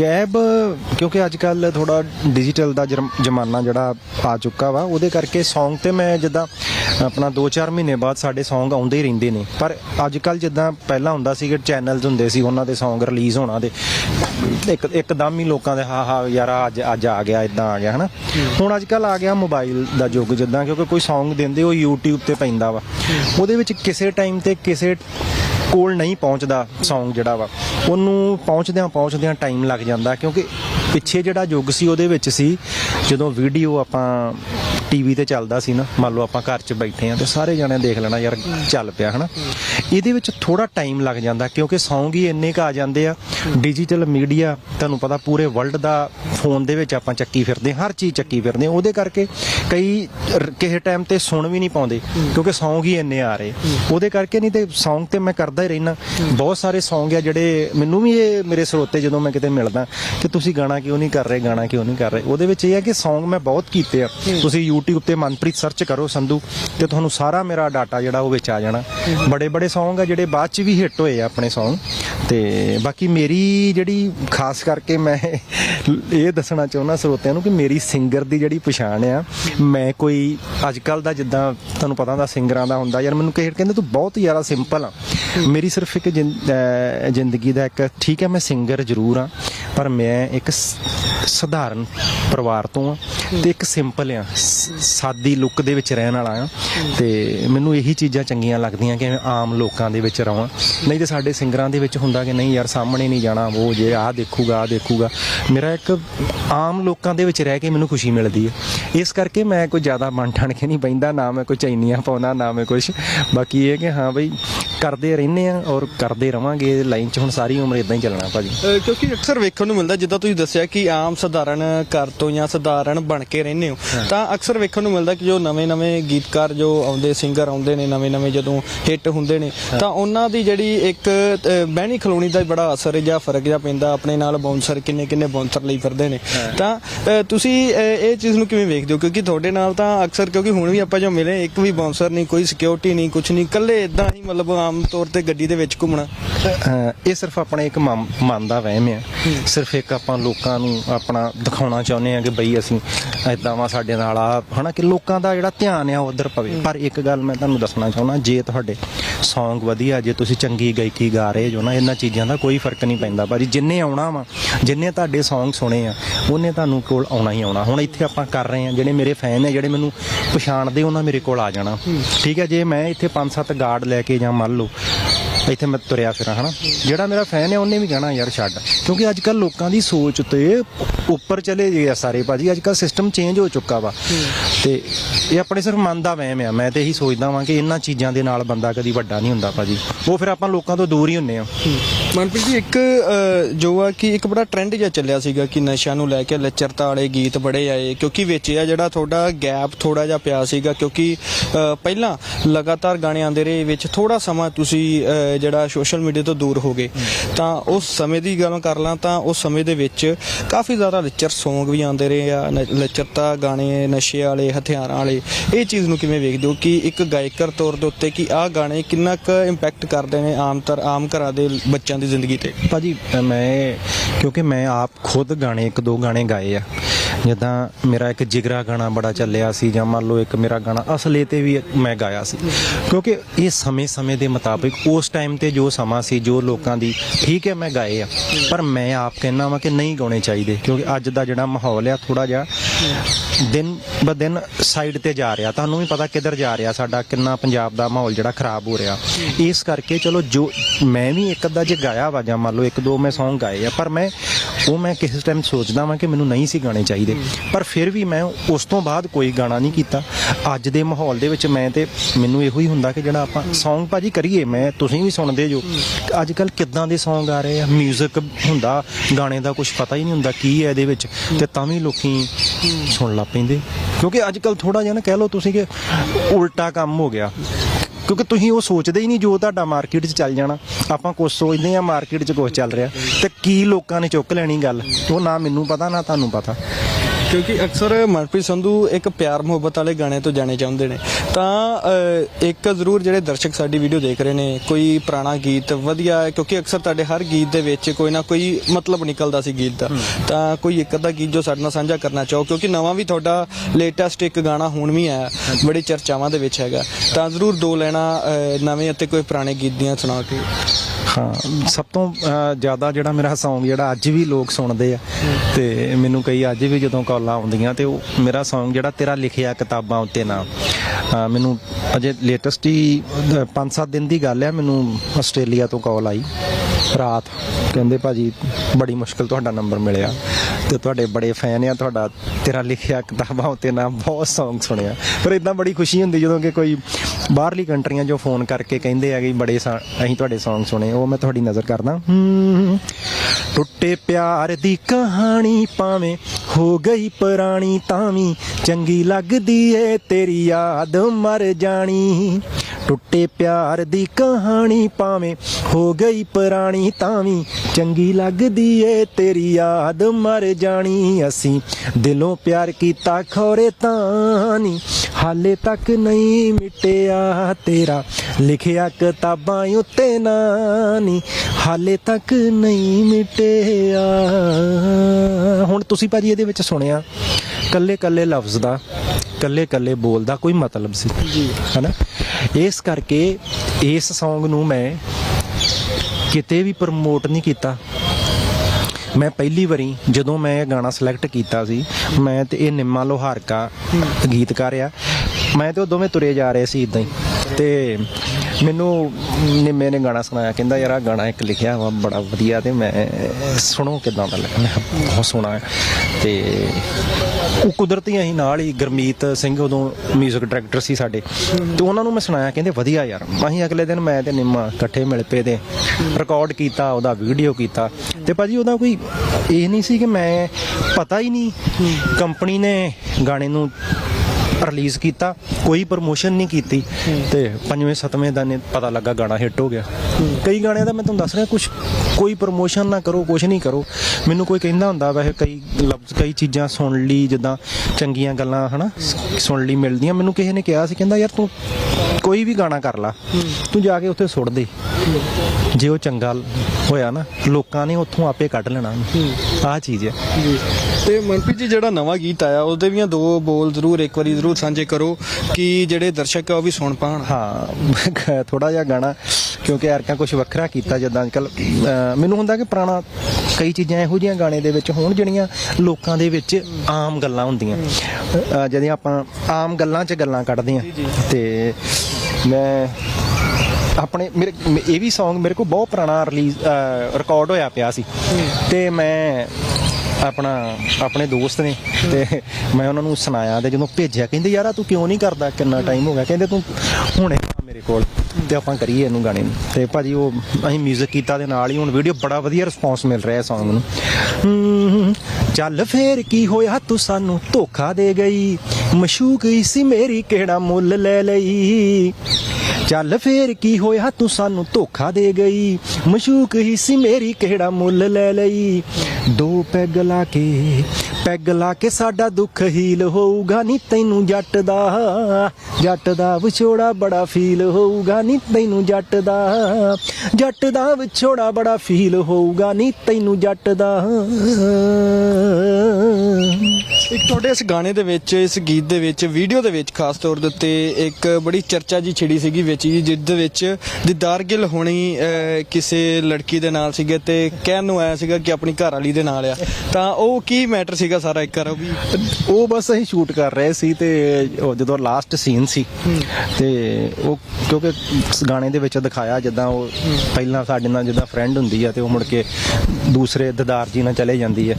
A: ਗੈਬ, ਕਿਉਂਕਿ ਅੱਜ ਕੱਲ ਥੋੜਾ ਡਿਜੀਟਲ ਦਾ ਜ਼ਮਾਨਾ ਜਿਹੜਾ ਆ ਚੁੱਕਾ ਵਾ, ਉਹਦੇ ਕਰਕੇ Song ਤੇ ਮੈਂ ਜਿੱਦਾਂ ਆਪਣਾ 2-4 ਮਹੀਨੇ ਬਾਅਦ ਸਾਡੇ Song ਆਉਂਦੇ ਹੀ ਰਹਿੰਦੇ ਨੇ। ਪਰ ਅੱਜ ਕੱਲ ਜਿੱਦਾਂ ਪਹਿਲਾਂ ਹੁੰਦਾ ਸੀ ਕਿ ਚੈਨਲਸ ਹੁੰਦੇ ਸੀ, ਉਹਨਾਂ ਦੇ Song ਰਿਲੀਜ਼ ਹੋਣਾ ਦੇ। ਇੱਕ, ਇੱਕਦਮ ਹੀ ਲੋਕਾਂ ਦੇ ਹਾ ਹਾ ਯਾਰ ਅੱਜ ਅੱਜ ਆ ਗਿਆ ਇਦਾਂ ਆ ਗਿਆ, ਹਨਾ? ਹੁਣ ਅੱਜ ਕੱਲ ਆ ਗਿਆ ਮੋਬਾਈਲ ਦਾ ਯੁੱਗ ਜਿੱਦਾਂ, ਕਿਉਂਕਿ ਕੋਈ Song ਦਿੰਦੇ, ਉਹ YouTube ਤੇ ਪੈਂਦਾ ਵਾ। ਉਹਦੇ ਵਿੱਚ ਕਿਸੇ ਟਾਈਮ ਤੇ ਕਿਸੇ ਕੋਲ ਨਹੀਂ ਪਹੁੰਚਦਾ Song ਜਿਹੜਾ ਵਾ। ਉਹਨੂੰ ਪਹੁੰਚਦਿਆਂ ਪਹੁੰਚਦਿਆਂ ਟਾਈਮ ਲੱਗ ਜਾਂਦਾ ਕਿਉਂਕਿ ਪਿੱਛੇ ਜਿਹੜਾ ਯੁੱਗ ਸੀ ਉਹਦੇ ਵਿੱਚ ਸੀ, ਜਦੋਂ ਵੀਡੀਓ ਆਪਾਂ ਟੀਵੀ ਤੇ ਚੱਲਦਾ ਸੀ ਨਾ ਮੰਨ ਲਓ ਆਪਾਂ ਘਰ 'ਚ ਬੈਠੇ ਆ ਤੇ ਸਾਰੇ ਜਣੇ ਦੇਖ ਲੈਣਾ ਯਾਰ ਚੱਲ ਪਿਆ ਹਨਾ? ਇਹਦੇ ਵਿੱਚ ਥੋੜਾ ਟਾਈਮ ਲੱਗ ਜਾਂਦਾ ਕਿਉਂਕਿ Song ਹੀ ਇੰਨੇ ਕ ਆ ਜਾਂਦੇ ਆ। ਡਿਜੀਟਲ ਮੀਡੀਆ ਤੁਹਾਨੂੰ ਪਤਾ ਪੂਰੇ ਵਰਲਡ ਦਾ ਫੋਨ ਦੇ ਵਿੱਚ ਆਪਾਂ ਚੱਕੀ ਫਿਰਦੇ ਹਰ ਚੀਜ਼ ਚੱਕੀ ਫਿਰਦੇ। ਉਹਦੇ ਕਰਕੇ ਕਈ ਕਿਸੇ ਟਾਈਮ ਤੇ ਸੁਣ ਵੀ ਨਹੀਂ ਪਾਉਂਦੇ ਕਿਉਂਕਿ Song ਹੀ ਇੰਨੇ ਆ ਰਹੇ। ਉਹਦੇ ਕਰਕੇ ਨਹੀਂ ਤੇ Song ਤੇ ਮੈਂ ਕਰਦਾ ਹੀ ਰਹਿਣਾ ਬਹੁਤ ਸਾਰੇ Song ਆ ਜਿਹੜੇ ਮੈਨੂੰ ਵੀ ਇਹ ਮੇਰੇ ਸਰੋਤੇ ਜਦੋਂ ਮੈਂ ਕਿਤੇ ਮਿਲਦਾ ਕਿ ਤੁਸੀਂ ਗਾਣਾ ਕਿਉਂ ਨਹੀਂ ਕਰ ਰਹੇ ਗਾਣਾ ਕਿਉਂ ਨਹੀਂ ਕਰ ਰਹੇ? ਉਹਦੇ ਵਿੱਚ ਇਹ ਹੈ ਕਿ Song ਮੈਂ ਬਹੁਤ ਕੀਤੇ ਆ। ਤੁਸੀਂ YouTube ਤੇ ਮਨਪ੍ਰੀਤ ਸਰਚ ਕਰੋ ਸੰਧੂ ਤੇ ਤੁਹਾਨੂੰ ਸਾਰਾ ਮੇਰਾ ਡਾਟਾ ਜਿਹੜਾ ਉਹ ਵਿੱਚ ਆ ਜਾਣਾ। ਬੜੇ ਬੜੇ Song ਆ ਜਿਹੜੇ ਬਾਅਦ ਚ ਵੀ ਹਿੱਟ ਹੋਏ ਆ ਆਪਣੇ Song ਤੇ ਬਾਕੀ ਮੇਰੀ ਜਿਹੜੀ ਖਾਸ ਕਰਕੇ ਮੈਂ ਇਹ ਦੱਸਣਾ ਚਾਹੁੰਦਾ ਸਰੋਤਿਆਂ ਨੂੰ ਕਿ ਮੇਰੀ ਸਿੰਗਰ ਦੀ ਜਿਹੜੀ ਪਛਾਣ ਆ, ਮੈਂ ਕੋਈ ਅੱਜ ਕੱਲ ਦਾ ਜਿੱਦਾਂ ਤੁਹਾਨੂੰ ਪਤਾ ਹੁੰਦਾ ਸਿੰਗਰਾਂ ਦਾ ਹੁੰਦਾ, ਯਾਰ ਮੈਨੂੰ ਕਿਸੇ ਕਹਿੰਦੇ ਤੂੰ ਬਹੁਤ ਜ਼ਿਆਦਾ ਸਿੰਪਲ ਆ। ਮੇਰੀ ਸਿਰਫ ਇੱਕ ਜ਼ਿੰ- ਜ਼ਿੰਦਗੀ ਦਾ ਇੱਕ ਠੀਕ ਹੈ ਮੈਂ ਸਿੰਗਰ ਜ਼ਰੂਰ ਆ, ਪਰ ਮੈਂ ਇੱਕ ਸਧਾਰਨ ਪਰਿਵਾਰ ਤੋਂ ਆ। ਤੇ ਇੱਕ ਸਿੰਪਲ ਆ। ਸਾਦੀ ਲੁੱਕ ਦੇ ਵਿੱਚ ਰਹਿਣ ਵਾਲਾ ਆ। ਤੇ ਮੈਨੂੰ ਇਹੀ ਚੀਜ਼ਾਂ ਚੰਗੀਆਂ ਲੱਗਦੀਆਂ ਕਿ ਮੈਂ ਆਮ ਲੋਕਾਂ ਦੇ ਵਿੱਚ ਰਵਾਂ। ਨਹੀਂ ਤੇ ਸਾਡੇ ਸਿੰਗਰਾਂ ਦੇ ਵਿੱਚ ਹੁੰਦਾ ਕਿ ਨਹੀਂ ਯਾਰ ਸਾਹਮਣੇ ਨਹੀਂ ਜਾਣਾ, ਉਹ ਜੇ ਆਹ ਦੇਖੂਗਾ ਆਹ ਦੇਖੂਗਾ। ਮੇਰਾ ਇੱਕ ਆਮ ਲੋਕਾਂ ਦੇ ਵਿੱਚ ਰਹਿ ਕੇ ਮੈਨੂੰ ਖੁਸ਼ੀ ਮਿਲਦੀ ਹੈ ਇਸ ਕਰਕੇ ਮੈਂ ਕੋਈ ਜ਼ਿਆਦਾ ਮਨ ਠਣ ਕੇ ਨਹੀਂ ਬੈਂਦਾ ਨਾ ਮੈਂ ਕੋਈ ਚੈਨੀਆਂ ਪਾਉਣਾ, ਨਾ ਮੈਂ ਕੁਝ ਬਾਕੀ ਇਹ ਕਿ ਹਾਂ ਬਈ, ਕਰਦੇ ਰਹਿੰਦੇ ਆ ਔਰ ਕਰਦੇ ਰਵਾਂਗੇ। ਲਾਈਨ 'ਚ ਹੁਣ ਸਾਰੀ ਉਮਰ ਇਦਾਂ ਹੀ ਚੱਲਣਾ ਭਾਜੀ।
B: ਅਹ ਕਿਉਂਕਿ ਅਕਸਰ ਵੇਖਣ ਨੂੰ ਮਿਲਦਾ, ਜਿੱਦਾਂ ਤੁਸੀਂ ਦੱਸਿਆ ਕਿ ਆਮ ਸਧਾਰਨ ਘਰ ਤੋਂ ਜਾਂ ਸਧਾਰਨ ਬਣ ਕੇ ਰਹਿੰਦੇ ਹੋ। ਤਾਂ ਅਕਸਰ ਵੇਖਣ ਨੂੰ ਮਿਲਦਾ ਕਿ ਜੋ ਨਵੇਂ-ਨਵੇਂ ਗੀਤਕਾਰ ਜੋ ਆਉਂਦੇ ਸਿੰਗਰ ਆਉਂਦੇ ਨੇ ਨਵੇਂ-ਨਵੇਂ ਜਦੋਂ ਹਿੱਟ ਹੁੰਦੇ ਨੇ ਤਾਂ ਉਹਨਾਂ ਦੀ ਜਿਹੜੀ ਇੱਕ ਬਹਿਣੀ ਖਲੋਣੀ ਦਾ ਬੜਾ ਅਸਰ ਜਾਂ ਫ਼ਰਕ ਜਾਂ ਪੈਂਦਾ ਆਪਣੇ ਨਾਲ ਬਾਉਂਸਰ ਕਿੰਨੇ-ਕਿੰਨੇ ਬਾਉਂਸਰ ਲਈ ਫਿਰਦੇ ਨੇ। ਤਾਂ ਤੁਸੀਂ ਇਹ ਚੀਜ਼ ਨੂੰ ਕਿਵੇਂ ਵੇਖਦੇ ਹੋ? ਕਿਉਂਕਿ ਤੁਹਾਡੇ ਨਾਲ ਤਾਂ ਅਕਸਰ ਕਿਉਂਕਿ ਹੁਣ ਵੀ ਆਪਾਂ ਜੋ ਮਿਲੇ ਇੱਕ ਵੀ ਬਾਉਂਸਰ ਨਹੀਂ ਕੋਈ ਸਿਕਿਉਰਿਟੀ ਨਹੀਂ ਕੁਝ ਨਹੀਂ ਇਕੱਲੇ ਇਦਾਂ ਹੀ ਮਤਲਬ ਆਮ ਤੌਰ ਤੇ ਗੱਡੀ ਦੇ ਵਿੱਚ ਘੁੰਮਣਾ।
A: ਇਹ ਸਿਰਫ ਆਪਣੇ ਇੱਕ ਮਨ ਦਾ ਵਹਿਮ ਹੈ। ਸਿਰਫ ਇੱਕ ਆਪਾਂ ਲੋਕਾਂ ਨੂੰ ਆਪਣਾ ਦਿਖਾਉਣਾ ਚਾਹੁੰਦੇ ਆ ਕਿ ਬਈ ਅਸੀਂ ਐਦਾਂ ਵਾ ਸਾਡੇ ਨਾਲ ਆ ਹਨਾ ਕਿ ਲੋਕਾਂ ਦਾ ਜਿਹੜਾ ਧਿਆਨ ਆ ਉਧਰ ਪਵੇ। ਪਰ ਇੱਕ ਗੱਲ ਮੈਂ ਤੁਹਾਨੂੰ ਦੱਸਣਾ ਚਾਹੁੰਦਾ ਜੇ ਤੁਹਾਡੇ Song ਵਧੀਆ ਜੇ ਤੁਸੀਂ ਚੰਗੀ ਗਾਇਕੀ ਗਾ ਰਹੇ ਜੋ ਨਾ ਇਹਨਾਂ ਚੀਜ਼ਾਂ ਦਾ ਕੋਈ ਫ਼ਰਕ ਨਹੀਂ ਪੈਂਦਾ। ਭਾਜੀ ਜਿੰਨੇ ਆਉਣਾ ਵਾ ਜਿੰਨੇ ਤੁਹਾਡੇ Song ਸੁਣੇ ਆ ਉਹਨੇ ਤੁਹਾਨੂੰ ਕੋਲ ਆਉਣਾ ਹੀ ਆਉਣਾ। ਹੁਣ ਇੱਥੇ ਆਪਾਂ ਕਰ ਰਹੇ ਆ ਜਿਹੜੇ ਮੇਰੇ ਫੈਨ ਨੇ ਜਿਹੜੇ ਮੈਨੂੰ ਪਛਾਣਦੇ ਉਹਨਾਂ ਮੇਰੇ ਕੋਲ ਆ ਜਾਣਾ। ਠੀਕ ਹੈ ਜੇ ਮੈਂ ਇੱਥੇ 5-7 ਗਾਰਡ ਲੈ ਕੇ ਜਾਂ ਮੰਨ ਲਓ ਇੱਥੇ ਮੈਂ ਤੁਰਿਆ ਫਿਰਾਂ, ਹਨਾ? ਜਿਹੜਾ ਮੇਰਾ ਫੈਨ ਹੈ ਉਹਨੇ ਵੀ ਕਹਿਣਾ, ਯਾਰ ਛੱਡ। ਕਿਉਂਕਿ ਅੱਜ ਕੱਲ ਲੋਕਾਂ ਦੀ ਸੋਚ ਤੇ ਉੱਪਰ ਚਲੇ ਗਏ ਆ ਸਾਰੇ ਭਾਜੀ। ਅੱਜ ਕੱਲ ਸਿਸਟਮ ਚੇਂਜ ਹੋ ਚੁੱਕਾ ਵਾ। ਤੇ ਇਹ ਆਪਣੇ ਸਿਰਫ ਮਨ ਦਾ ਵਹਿਮ ਆ। ਮੈਂ ਤੇ ਇਹੀ ਸੋਚਦਾ ਵਾਂ ਕਿ ਇਹਨਾਂ ਚੀਜ਼ਾਂ ਦੇ ਨਾਲ ਬੰਦਾ ਕਦੀ ਵੱਡਾ ਨਹੀਂ ਹੁੰਦਾ ਭਾਜੀ। ਉਹ ਫਿਰ ਆਪਾਂ ਲੋਕਾਂ ਤੋਂ ਦੂਰ ਹੀ ਹੁੰਨੇ ਆ।
B: ਮਨਪ੍ਰੀਤ ਜੀ, ਇੱਕ ਜੋ ਆ ਕਿ ਇੱਕ ਬੜਾ ਟ੍ਰੈਂਡ ਜਿਹਾ ਚੱਲਿਆ ਸੀਗਾ ਕਿ ਨਸ਼ਿਆਂ ਨੂੰ ਲੈ ਕੇ ਲੱਚਰਤਾ ਵਾਲੇ ਗੀਤ ਬੜੇ ਆਏ, ਕਿਉਂਕਿ ਵਿੱਚ ਆ ਜਿਹੜਾ ਤੁਹਾਡਾ ਗੈਪ ਥੋੜਾ ਜਿਹਾ ਪਿਆ ਸੀਗਾ, ਕਿਉਂਕਿ ਪਹਿਲਾਂ ਲਗਾਤਾਰ ਗਾਣੇ ਆਉਂਦੇ ਰਹੇ, ਵਿੱਚ ਥੋੜਾ ਸਮਾਂ ਤੁਸੀਂ ਜਿਹੜਾ ਸੋਸ਼ਲ ਮੀਡੀਆ ਤੋਂ ਦੂਰ ਹੋ ਗਏ, ਤਾਂ ਉਸ ਸਮੇਂ ਦੀ ਗੱਲ ਕਰ ਲਾਂ ਤਾਂ ਉਸ ਸਮੇਂ ਦੇ ਵਿੱਚ ਕਾਫੀ ਜ਼ਿਆਦਾ ਲੱਚਰ Song ਵੀ ਆਉਂਦੇ ਰਹੇ ਆ, ਨ- ਗਾਣੇ, ਨਸ਼ੇ ਵਾਲੇ, ਹਥਿਆਰਾਂ ਵਾਲੇ, ਇਹ ਚੀਜ਼ ਨੂੰ ਕਿਵੇਂ ਵੇਖਦੇ ਹੋ ਕਿ ਇੱਕ ਗਾਇਕਰ ਤੌਰ ਦੇ ਉੱਤੇ ਕਿ ਆਹ ਗਾਣੇ ਕਿੰਨਾ ਕੁ ਇੰਪੈਕਟ ਕਰਦੇ ਨੇ ਆਮ ਤਰ, ਆਮ ਘਰਾਂ ਦੇ ਬੱਚਿਆਂ ਦੀ ਜ਼ਿੰਦਗੀ ਤੇ?
A: ਭਾਜੀ, ਮੈਂ, ਕਿਉਂਕਿ ਮੈਂ ਆਪ ਖੁਦ ਗਾਣੇ, ਇੱਕ ਦੋ ਗਾਣੇ ਗਾਏ ਆ। ਜਿੱਦਾਂ ਮੇਰਾ ਇੱਕ ਜਿਗਰਾ ਗਾਣਾ ਬੜਾ ਚੱਲਿਆ ਸੀ ਜਾਂ ਮੰਨ ਲਓ ਇੱਕ ਮੇਰਾ ਗਾਣਾ ਅਸਲੇ ਤੇ ਵੀ ਮੈਂ ਗਾਇਆ ਸੀ। ਕਿਉਂਕਿ ਇਹ ਸਮੇਂ-ਸਮੇਂ ਦੇ ਮੁਤਾਬਿਕ ਉਸ ਟਾਈਮ ਤੇ ਜੋ ਸਮਾਂ ਸੀ, ਜੋ ਲੋਕਾਂ ਦੀ, ਠੀਕ ਹੈ ਮੈਂ ਗਾਏ ਆ, ਪਰ ਮੈਂ ਆਪ ਕਹਿਣਾ ਵਾਂ ਕਿ ਨਹੀਂ ਗਾਉਣੇ ਚਾਹੀਦੇ, ਕਿਉਂਕਿ ਅੱਜ ਦਾ ਜਿਹੜਾ ਮਾਹੌਲ ਆ ਥੋੜਾ ਜਿਹਾ ਦਿਨ ਬ ਦਿਨ ਸਾਈਡ ਤੇ ਜਾ ਰਿਹਾ। ਤੁਹਾਨੂੰ ਵੀ ਪਤਾ ਕਿੱਧਰ ਜਾ ਰਿਹਾ ਸਾਡਾ, ਕਿੰਨਾ ਪੰਜਾਬ ਦਾ ਮਾਹੌਲ ਜਿਹੜਾ ਖਰਾਬ ਹੋ ਰਿਹਾ। ਇਸ ਕਰਕੇ ਚਲੋ ਜੋ ਮੈਂ ਵੀ ਇੱਕ ਅੱਧਾ ਜੇ ਗਾਇਆ ਵਾ ਜਾਂ ਮੰਨ ਲਓ ਇੱਕ ਦੋ ਮੈਂ ਸੌਂਗ ਗਾਏ ਆ, ਪਰ ਮੈਂ, ਉਹ ਮੈਂ ਕਿਸੇ ਟਾਈਮ ਸੋਚਦਾ ਵਾਂ ਕਿ ਮੈਨੂੰ ਨਹੀਂ ਸੀ ਗਾਣੇ ਚਾਹੀਦੇ। ਪਰ ਫਿਰ ਵੀ ਮੈਂ ਉਸ ਤੋਂ ਬਾਅਦ ਕੋਈ ਗਾਣਾ ਨਹੀਂ ਕੀਤਾ। ਅੱਜ ਦੇ ਮਾਹੌਲ ਦੇ ਵਿੱਚ ਮੈਂ ਤੇ ਮੈਨੂੰ ਇਹੋ ਹੀ ਹੁੰਦਾ ਕਿ ਜਿਹੜਾ ਆਪਾਂ Song ਭਾਜੀ ਕਰੀਏ, ਮੈਂ ਤੁਸੀਂ ਵੀ ਸੁਣਦੇ ਜੋ। ਅੱਜ ਕੱਲ ਕਿੱਦਾਂ ਦੇ Song ਆ ਰਹੇ ਆ? 뮤직 ਹੁੰਦਾ, ਗਾਣੇ ਦਾ ਕੁਝ ਪਤਾ ਹੀ ਨਹੀਂ ਹੁੰਦਾ ਕੀ ਹੈ ਇਹਦੇ ਵਿੱਚ। ਤੇ ਤਾਂ ਵੀ ਲੋਕੀ ਸੁਣ ਲੱਗ ਪੈਂਦੇ। ਕਿਉਂਕਿ ਅੱਜ ਕੱਲ ਥੋੜਾ ਜਿਹਾ ਨਾ ਕਹਿ ਲਓ ਤੁਸੀਂ ਕਿ ਉਲਟਾ ਕੰਮ ਹੋ ਗਿਆ। ਕਿਉਂਕਿ ਤੁਸੀਂ ਉਹ ਸੋਚਦੇ ਹੀ ਨਹੀਂ ਜੋ ਤੁਹਾਡਾ ਮਾਰਕੀਟ 'ਚ ਚੱਲ ਜਾਣਾ। ਆਪਾਂ ਕੁਝ ਸੋਚਦੇ ਆ ਮਾਰਕੀਟ 'ਚ ਕੁਝ ਚੱਲ ਰਿਹਾ। ਤੇ ਕੀ ਲੋਕਾਂ ਨੇ ਚੁੱਕ ਲੈਣੀ ਗੱਲ? ਉਹ ਨਾ ਮੈਨੂੰ ਪਤਾ, ਨਾ ਤੁਹਾਨੂੰ ਪਤਾ।
B: ਕਿਉਂਕਿ ਅਕਸਰ ਮਨਪ੍ਰੀਤ ਸੰਧੂ ਇੱਕ ਪਿਆਰ ਮੁਹੱਬਤ ਵਾਲੇ ਗਾਣੇ ਤੋਂ ਜਾਣੇ ਚਾਹੁੰਦੇ ਨੇ। ਤਾਂ ਇੱਕ ਜ਼ਰੂਰ ਜਿਹੜੇ ਦਰਸ਼ਕ ਸਾਡੀ ਵੀਡੀਓ ਦੇਖ ਰਹੇ ਨੇ ਕੋਈ ਪੁਰਾਣਾ ਗੀਤ ਵਧੀਆ ਹੈ ਕਿਉਂਕਿ ਅਕਸਰ ਤੁਹਾਡੇ ਹਰ ਗੀਤ ਦੇ ਵਿੱਚ ਕੋਈ ਨਾ ਕੋਈ ਮਤਲਬ ਨਿਕਲਦਾ ਸੀ ਗੀਤ ਦਾ। ਤਾਂ ਕੋਈ ਇੱਕ ਅੱਧਾ ਗੀਤ ਜੋ ਸਾਡੇ ਨਾਲ ਸਾਂਝਾ ਕਰਨਾ ਚਾਹੋ ਕਿਉਂਕਿ ਨਵਾਂ ਵੀ ਤੁਹਾਡਾ ਲੇਟੈਸਟ ਇੱਕ ਗਾਣਾ ਹੁਣ ਵੀ ਆਇਆ ਬੜੀ ਚਰਚਾਵਾਂ ਦੇ ਵਿੱਚ ਹੈਗਾ। ਤਾਂ ਜ਼ਰੂਰ ਦੋ ਲੈਣਾ ਨਵੇਂ ਅਤੇ ਕੋਈ ਪੁਰਾਣੇ ਗੀਤ ਦੀਆਂ ਸੁਣਾ ਕੇ।
A: ਹਾਂ, ਸਭ ਤੋਂ ਜ਼ਿਆਦਾ ਜਿਹੜਾ ਮੇਰਾ Song ਜਿਹੜਾ ਅੱਜ ਵੀ ਲੋਕ ਸੁਣਦੇ ਆ, ਤੇ ਮੈਨੂੰ ਕਈ ਅੱਜ ਵੀ ਜਦੋਂ ਕਾਲਾਂ ਆਉਂਦੀਆਂ ਤੇ ਉਹ ਮੇਰਾ Song ਜਿਹੜਾ ਤੇਰਾ ਲਿਖਿਆ ਕਿਤਾਬਾਂ ਉੱਤੇ ਨਾ ਮੈਨੂੰ ਅਜੇ ਲੇਟੈਸਟ ਹੀ 5-7 ਦਿਨ ਦੀ ਗੱਲ ਹੈ ਮੈਨੂੰ ਆਸਟ੍ਰੇਲੀਆ ਤੋਂ ਕਾਲ ਆਈ। ਰਾਤ ਕਹਿੰਦੇ ਭਾਜੀ ਬੜੀ ਮੁਸ਼ਕਲ ਤੁਹਾਡਾ ਨੰਬਰ ਮਿਲਿਆ ਤੇ ਤੁਹਾਡੇ ਬੜੇ ਫੈਨ ਆ, ਤੁਹਾਡਾ ਤੇਰਾ ਲਿਖਿਆ ਕਿਤਾਬਾਂ ਉੱਤੇ ਨਾ ਬਹੁਤ Song ਸੁਣਿਆ। ਪਰ ਇਦਾਂ ਬੜੀ ਖੁਸ਼ੀ ਹੁੰਦੀ ਜਦੋਂ ਕਿ ਕੋਈ ਬਾਹਰਲੀ ਕੰਟਰੀਆਂ ਜੋ ਫੋਨ ਕਰਕੇ ਕਹਿੰਦੇ ਆ ਕਿ ਬੜੇ ਅਸੀਂ ਤੁਹਾਡੇ ਸੌਂਗ ਸੁਣੇ, ਉਹ ਮੈਂ ਤੁਹਾਡੀ ਨਜ਼ਰ ਕਰਦਾ। ਟੁੱਟੇ ਪਿਆਰ ਦੀ ਕਹਾਣੀ ਭਾਵੇਂ ਹੋ ਗਈ ਪੁਰਾਣੀ ਤਾਂ ਵੀ ਚੰਗੀ ਲੱਗਦੀ ਏ, ਤੇਰੀ ਯਾਦ ਮਰ ਜਾਣੀ। ਟੁੱਟੇ ਪਿਆਰ ਦੀ ਕਹਾਣੀ ਭਾਵੇਂ ਹੋ ਗਈ ਪੁਰਾਣੀ ਤਾਂ ਵੀ ਚੰਗੀ ਲੱਗਦੀ ਏ, ਤੇਰੀ ਯਾਦ ਮਰ ਜਾਣੀ। ਅਸੀਂ ਦਿਲੋਂ ਪਿਆਰ ਕੀਤਾ ਖੋਰੇ ਤਾਂ ਨਹੀਂ ਹਾਲੇ ਤੱਕ ਨਹੀਂ ਮਿਟਿਆ ਤੇਰਾ। ਲਿਖਿਆ ਕਿਤਾਬਾਂ ਉੱਤੇ ਨਾ ਨੀ, ਹਾਲੇ ਤੱਕ ਨਹੀਂ ਮਿਟਿਆ। ਹੁਣ ਤੁਸੀਂ ਭਾਜੀ ਇਹਦੇ ਵਿੱਚ ਸੁਣਿਆ ਕੱਲੇ ਕੱਲੇ ਲਫ਼ਜ਼ ਦਾ। ਕੱਲੇ ਕੱਲੇ ਬੋਲ ਦਾ ਕੋਈ ਮਤਲਬ ਸੀ। ਜੀ। ਹੈਨਾ? ਇਸ ਕਰਕੇ ਇਸ Song ਨੂੰ ਮੈਂ ਕਿਤੇ ਵੀ ਪ੍ਰਮੋਟ ਨਹੀਂ ਕੀਤਾ। ਮੈਂ ਪਹਿਲੀ ਵਾਰੀ ਜਦੋਂ ਮੈਂ ਇਹ ਗਾਣਾ ਸਿਲੈਕਟ ਕੀਤਾ ਸੀ ਮੈਂ ਤੇ ਇਹ ਨਿੰਮਾ ਲੋਹਾਰਕਾ ਗੀਤਕਾਰ ਆ। ਮੈਂ ਤੇ ਉਹ ਦੋਵੇਂ ਤੁਰੇ ਜਾ ਰਹੇ ਸੀ ਇਦਾਂ ਹੀ। ਤੇ ਮੈਨੂੰ ਨਿੰਮੇ ਨੇ ਗਾਣਾ ਸੁਣਾਇਆ, ਕਹਿੰਦਾ ਯਾਰ ਆ ਗਾਣਾ ਇੱਕ ਲਿਖਿਆ ਵਾ, ਬੜਾ ਵਧੀਆ ਤੇ ਮੈਂ, ਸੁਣੋ ਕਿਦਾਂ ਦਾ ਲੱਗਾ ਮੈਂ ਬਹੁਤ ਸੋਹਣਾ ਹੈ। ਤੇ ਉਹ ਕੁਦਰਤੀ ਅਸੀਂ ਨਾਲ ਹੀ, ਗਰਮੀਤ ਸਿੰਘ ਉਦੋਂ 뮤직 ਡਾਇਰੈਕਟਰ ਸੀ ਸਾਡੇ, ਤੇ ਉਹਨਾਂ ਨੂੰ ਮੈਂ ਸੁਣਾਇਆ, ਕਹਿੰਦੇ ਵਧੀਆ ਯਾਰ, ਅਸੀਂ ਅਗਲੇ ਦਿਨ ਮੈਂ ਤੇ ਨਿੰਮਾ ਇਕੱਠੇ ਮਿਲ ਪਏ ਤੇ ਰਿਕਾਰਡ ਕੀਤਾ, ਉਹਦਾ ਵੀਡੀਓ ਕੀਤਾ। ਤੇ ਭਾਜੀ ਉਹਦਾ ਕੋਈ ਇਹ ਨਹੀਂ ਸੀ ਕਿ ਮੈਂ, ਪਤਾ ਹੀ ਨਹੀਂ ਕੰਪਨੀ ਨੇ ਗਾਣੇ ਨੂੰ ਰਿਲੀਜ਼ ਕੀਤਾ ਕੋਈ ਪ੍ਰੋਮੋਸ਼ਨ ਨਹੀਂ ਕੀਤੀ ਤੇ ਪੰਜਵੇਂ ਸੱਤਵੇਂ ਦਿਨ ਪਤਾ ਲੱਗਾ ਗਾਣਾ ਹਿੱਟ ਹੋ ਗਿਆ। ਕਈ ਗਾਣਿਆਂ ਦਾ ਮੈਂ ਤੁਹਾਨੂੰ ਦੱਸ ਰਿਹਾ ਕੁਝ ਕੋਈ ਪ੍ਰੋਮੋਸ਼ਨ ਨਾ ਕਰੋ ਕੁਝ ਨਹੀਂ ਕਰੋ। ਮੈਨੂੰ ਕੋਈ ਕਹਿੰਦਾ ਹੁੰਦਾ ਵੈਸੇ ਕਈ ਲਫ਼ਜ਼ ਕਈ ਚੀਜ਼ਾਂ ਸੁਣ ਲਈ ਜਿੱਦਾਂ ਚੰਗੀਆਂ ਗੱਲਾਂ ਹਨਾ ਸੁਣ ਲਈ ਮਿਲਦੀਆਂ। ਮੈਨੂੰ ਕਿਸੇ ਨੇ ਕਿਹਾ ਸੀ ਕਹਿੰਦਾ ਯਾਰ ਤੂੰ ਕੋਈ ਵੀ ਗਾਣਾ ਕਰ ਲਾ ਤੂੰ ਜਾ ਕੇ ਉੱਥੇ ਸੁੱਟ ਦੇ। ਜੇ ਉਹ ਚੰਗਾ ਹੋਇਆ ਨਾ ਲੋਕਾਂ ਨੇ ਉੱਥੋਂ ਆਪੇ ਕੱਢ ਲੈਣਾ। ਆਹ ਚੀਜ਼ ਹੈ।
B: ਜੀ। ਤੇ ਮਨਪ੍ਰੀਤ ਜੀ ਜਿਹੜਾ ਨਵਾਂ ਗੀਤ ਆਇਆ ਉਹਦੇ ਵੀਆਂ ਦੋ ਬੋਲ ਜ਼ਰੂਰ ਇੱਕ ਵਾਰੀ ਜ਼ਰੂਰ ਸਾਂਝੇ ਕਰੋ ਕਿ ਜਿਹੜੇ ਦਰਸ਼ਕ ਆ ਉਹ ਵੀ ਸੁਣ ਪਾਣ।
A: ਹਾਂ ਥੋੜਾ ਜਿਹਾ ਗਾਣਾ ਕਿਉਂਕਿ ਯਾਰਕਾਂ ਕੁਝ ਵੱਖਰਾ ਕੀਤਾ ਜਿੱਦਾਂ ਅੱਜਕੱਲ ਮੈਨੂੰ ਹੁੰਦਾ ਕਿ ਪੁਰਾਣਾ ਕਈ ਚੀਜ਼ਾਂ ਇਹੋ ਜਿਹੀਆਂ ਗਾਣੇ ਦੇ ਵਿੱਚ ਹੋਣ ਜਿਹੜੀਆਂ ਲੋਕਾਂ ਦੇ ਵਿੱਚ ਆਮ ਗੱਲਾਂ ਹੁੰਦੀਆਂ। ਜਿਹੜੀਆਂ ਆਪਾਂ ਆਮ ਗੱਲਾਂ 'ਚ ਗੱਲਾਂ ਕੱਢਦੇ ਆ ਤੇ ਮੈਂ ਆਪਣੇ ਮੇਰੇ ਇਹ ਵੀ Song ਮੇਰੇ ਕੋਲ ਬਹੁਤ ਪੁਰਾਣਾ ਰਿਲੀਜ਼ ਰਿਕਾਰਡ ਹੋਇਆ ਪਿਆ ਸੀ। ਤੇ ਮੈਂ ਆਪਣਾ ਆਪਣੇ ਦੋਸਤ ਨੇ ਤੇ ਮੈਂ ਉਹਨਾਂ ਨੂੰ ਸੁਣਾਇਆ ਤੇ ਜਦੋਂ ਭੇਜਿਆ, ਕਹਿੰਦੇ, ਯਾਰ ਆ ਤੂੰ ਕਿਉਂ ਨਹੀਂ ਕਰਦਾ? ਕਿੰਨਾ ਟਾਈਮ ਹੋ ਗਿਆ? ਕਹਿੰਦੇ, ਤੂੰ ਹੁਣੇ ਆ ਮੇਰੇ ਕੋਲ ਤੇ ਆਪਾਂ ਕਰੀਏ ਇਹਨੂੰ ਗਾਣੇ ਨੂੰ। ਤੇ ਭਾਜੀ ਉਹ ਅਸੀਂ 뮤직 ਕੀਤਾ ਦੇ ਨਾਲ ਹੀ ਹੁਣ ਵੀਡੀਓ ਬੜਾ ਵਧੀਆ ਰਿਸਪੌਂਸ ਮਿਲ ਰਿਹਾ Song ਨੂੰ। ਚੱਲ ਫੇਰ ਕੀ ਹੋਇਆ? ਤੂੰ ਸਾਨੂੰ ਧੋਖਾ ਦੇ ਗਈ। ਮਸ਼ੂਕ ਹੀ ਸੀ ਮੇਰੀ, ਕਿਹੜਾ ਮੁੱਲ ਲੈ ਲਈ? ਚੱਲ ਫੇਰ ਕੀ ਹੋਇਆ? ਤੂੰ ਸਾਨੂੰ ਧੋਖਾ ਦੇ ਗਈ। ਮਸ਼ੂਕ ਹੀ ਸੀ ਮੇਰੀ, ਕਿਹੜਾ ਮੁੱਲ ਲੈ ਲਈ? ਦੋ ਪੈਗ ਲਾ ਕੇ ਪੈਗ ਲਾ ਕੇ ਸਾਡਾ ਦੁੱਖ ਹੀਲ ਹੋਊਗਾ ਨਹੀਂ ਤੈਨੂੰ ਜੱਟ ਦਾ। ਜੱਟ ਦਾ ਵਿਛੋੜਾ ਬੜਾ ਫੀਲ ਹੋਊਗਾ ਨਹੀਂ ਤੈਨੂੰ ਜੱਟ ਦਾ। ਜੱਟ ਦਾ ਵਿਛੋੜਾ ਬੜਾ ਫੀਲ ਹੋਊਗਾ ਨਹੀਂ ਤੈਨੂੰ ਜੱਟ ਦਾ।
B: ਇੱਕ ਤੁਹਾਡੇ ਇਸ ਗਾਣੇ ਦੇ ਵਿੱਚ, ਇਸ ਗੀਤ ਦੇ ਵਿੱਚ, ਵੀਡੀਓ ਦੇ ਵਿੱਚ ਖਾਸ ਤੌਰ ਦੇ ਉੱਤੇ ਇੱਕ ਬੜੀ ਚਰਚਾ ਜੀ ਛਿੜੀ ਸੀਗੀ ਵਿੱਚ ਜੀ ਜਿਸ ਦੇ ਵਿੱਚ ਦਿਦਾਰ ਗਿੱਲ ਹੋਣੀ ਕਿਸੇ ਲੜਕੀ ਦੇ ਨਾਲ ਸੀਗੇ ਤੇ ਕਹਿਣ ਨੂੰ ਆਇਆ ਸੀਗਾ ਕਿ ਆਪਣੀ ਘਰ ਵਾਲੀ ਦੇ ਨਾਲ ਆ। ਤਾਂ ਉਹ ਕੀ ਮੈਟਰ ਸੀਗਾ ਸਾਰਾ ਇੱਕ ਵਾਰ ਵੀ।
A: ਉਹ ਬਸ ਅਸੀਂ ਸ਼ੂਟ ਕਰ ਰਹੇ ਸੀ ਤੇ ਉਹ ਜਦੋਂ ਲਾਸਟ ਸੀਨ ਸੀ ਤੇ ਉਹ ਕਿਉਂਕਿ ਗਾਣੇ ਦੇ ਵਿੱਚ ਦਿਖਾਇਆ ਜਿੱਦਾਂ ਉਹ ਪਹਿਲਾਂ ਸਾਡੇ ਨਾਲ ਜਿੱਦਾਂ ਫਰੈਂਡ ਹੁੰਦੀ ਆ ਤੇ ਉਹ ਮੁੜ ਕੇ ਦੂਸਰੇ ਦਦਾਰ ਜੀ ਨਾਲ ਚਲੇ ਜਾਂਦੀ ਹੈ।